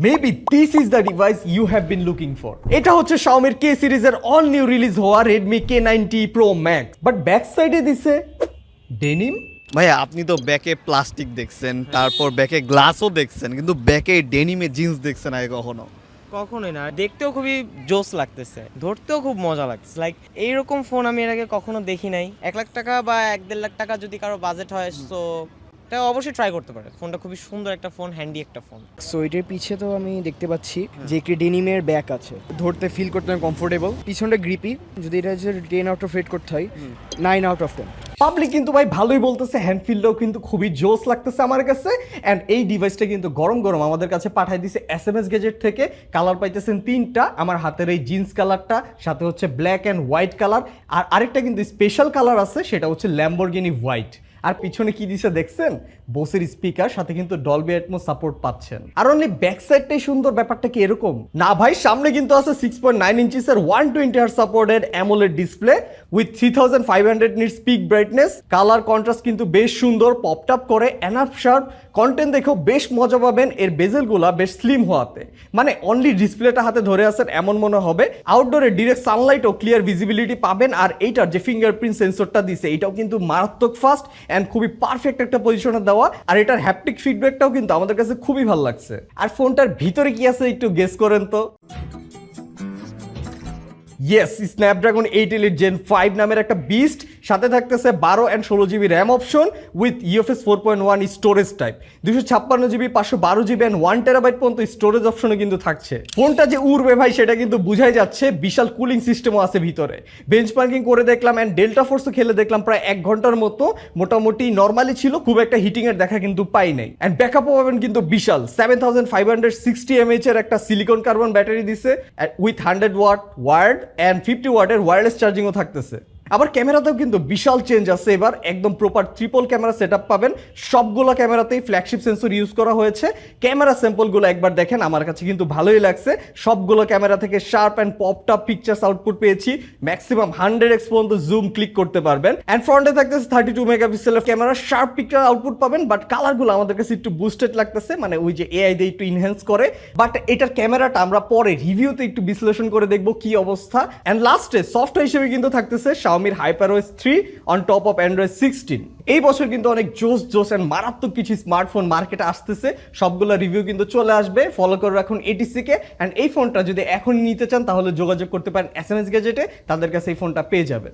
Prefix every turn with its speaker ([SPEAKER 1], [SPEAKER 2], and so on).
[SPEAKER 1] Maybe this is the device you have been looking for এটা হচ্ছে Xiaomi K সিরিজের all new release হওয়া Redmi K90 Pro Max but back সাইডে দিছে denim
[SPEAKER 2] ভাইয়া আপনি তো ব্যাকে প্লাস্টিক দেখছেন তারপর ব্যাকে গ্লাসও দেখছেন কিন্তু ব্যাকে ডেনিমে জিন্স দেখছেন আগে কখনো?
[SPEAKER 3] কখনোই না। দেখতেও খুবই জোস লাগতেছে। ধরতেও খুব মজা লাগতেছে। লাইক এইরকম ফোন আমি এর আগে কখনো দেখি নাই। এক লাখ টাকা বা এক দেড় লাখ টাকা যদি কারও বাজেট হয় তো এটা অবশ্যই ট্রাই করতে পারে ফোনটা খুবই সুন্দর একটা ফোন হ্যান্ডি একটা ফোন
[SPEAKER 4] সো এটার পিছে তো আমি দেখতে পাচ্ছি যে একটি ডেনিমের ব্যাক আছে। ধরতে ফিল করতে আমি কমফোর্টেবল পিছনটা গ্রিপি যদি এটা যে টেন আউট অফ রেট করতে হয় nine out of ten
[SPEAKER 1] public কিন্তু ভাই ভালোই বলতেছে হ্যান্ড ফিলটাও কিন্তু খুবই জোস লাগতেছে আমার কাছে। অ্যান্ড এই ডিভাইসটা কিন্তু গরম গরম আমাদের কাছে পাঠাই দিছে এস এম এস গেজেট থেকে। কালার পাইতেছেন তিনটা। আমার হাতের এই জিন্স কালারটা সাথে হচ্ছে ব্ল্যাক অ্যান্ড হোয়াইট কালার আর আরেকটা কিন্তু স্পেশাল কালার আছে, সেটা হচ্ছে ল্যাম্বরগিনি হোয়াইট আর পিছনে কি দিছে দেখছেন? বোসের স্পিকার সাথে কিন্তু ডলবি অ্যাটমো সাপোর্ট পাচ্ছেন। আর অনলি ব্যাক সাইডটাই সুন্দর ব্যাপারটা কি এরকম? না ভাই, সামনে কিন্তু আছে সিক্স পয়েন্ট নাইন ইঞ্চিসের one twenty her supported AMOLED display with three thousand five hundred nits peak brightness colour contrast কিন্তু বেশ সুন্দর পপটাপ করে এনাফ শার্প কন্টেন্ট দেখেও বেশ মজা পাবেন, এর বেজেলগুলা বেশ স্লিম হওয়াতে। মানে অনলি ডিসপ্লেটা হাতে ধরে আছেন, এমন মনে হবে। আউটডোরে ডিরেক্ট সানলাইট ও ক্লিয়ার ভিজিবিলিটি পাবেন, আর এইটার যে ফিঙ্গারপ্রিন্ট সেন্সরটা দিছে, এটাও কিন্তু মারাত্মক ফাস্ট অ্যান্ড খুবই পারফেক্ট একটা পজিশনে দেওয়া। আর এটার হ্যাপটিক ফিডব্যাকটাও কিন্তু আমাদের কাছে খুবই ভালো লাগছে। আর ফোনটার ভিতরে কি আছে একটু গেস করেন তো? Yes Snapdragon eight elite gen five নামের একটা বিস্ট সাথে থাকতেছে বারো অ্যান্ড ষোলো GB RAM option with UFS four point one storage type দুশো ছাপ্পান্ন জিবি পাঁচশো বারো জিবি অ্যান্ড ওয়ান টেরাবাইট পর্যন্ত স্টোরেজ অপশনও কিন্তু থাকছে। ফোনটা যে উড়বে ভাই, সেটা কিন্তু বুঝাই যাচ্ছে, বিশাল কুলিং সিস্টেমও আছে ভিতরে। বেঞ্চ মার্কিং করে দেখলাম অ্যান্ড ডেল্টা ফোর্সও খেলে দেখলাম প্রায় এক ঘণ্টার মতো। মোটামুটি নর্মালি ছিল, খুব একটা হিটিংয়ের দেখা কিন্তু পাই নাই। অ্যান্ড ব্যাকআপও পাবেন কিন্তু বিশাল seven thousand five hundred sixty mAh এর একটা সিলিকন কার্বন ব্যাটারি দিছে with hundred watt wired and fifty ওয়াটের ওয়্যারলেস চার্জিংও থাকতেছে। আবার ক্যামেরাতেও কিন্তু বিশাল চেঞ্জ আছে। এবার একদম প্রপার ট্রিপল ক্যামেরা সেট পাবেন। সবগুলো ক্যামেরাতেই ফ্ল্যাগশিপ সেন্সর ইউজ করা হয়েছে। ক্যামেরা স্যাম্পলগুলো একবার দেখেন, আমার কাছে কিন্তু ভালোই লাগছে। সবগুলো ক্যামেরা থেকে শার্প অ্যান্ড পপটপ পিকচার্স আউটপুট পেয়েছি। ম্যাক্সিমাম হান্ড্রেড এক্স পর্যন্ত জুম ক্লিক করতে পারবেন। অ্যান্ড ফ্রন্টে থাকতেছে থার্টি টু মেগাপিক্সেলের ক্যামেরা শার্প পিকচার আউটপুট পাবেন বাট কালারগুলো আমাদের কাছে একটু বুস্টেড লাগতেছে। মানে ওই যে এআই দিয়ে একটু ইনহ্যান্স করে। বাট এটার ক্যামেরাটা আমরা পরে রিভিউতে একটু বিশ্লেষণ করে দেখব কি অবস্থা। অ্যান্ড লাস্টে সফটওয়্যার হিসেবে কিন্তু থাকতেছে শাওমির HyperOS three on top of Android sixteen এই বছর কিন্তু অনেক জোস জোস অ্যান্ড মারাত্মক কিছু স্মার্টফোন মার্কেটে আসতেছে। সবগুলো রিভিউ কিন্তু চলে আসবে। ফলো করে রাখুন এটিসিকে অ্যান্ড এই ফোনটা যদি এখন নিতে চান, তাহলে যোগাযোগ করতে পারেন এস এম এস গেজেটে তাদের কাছে এই ফোনটা পেয়ে যাবেন।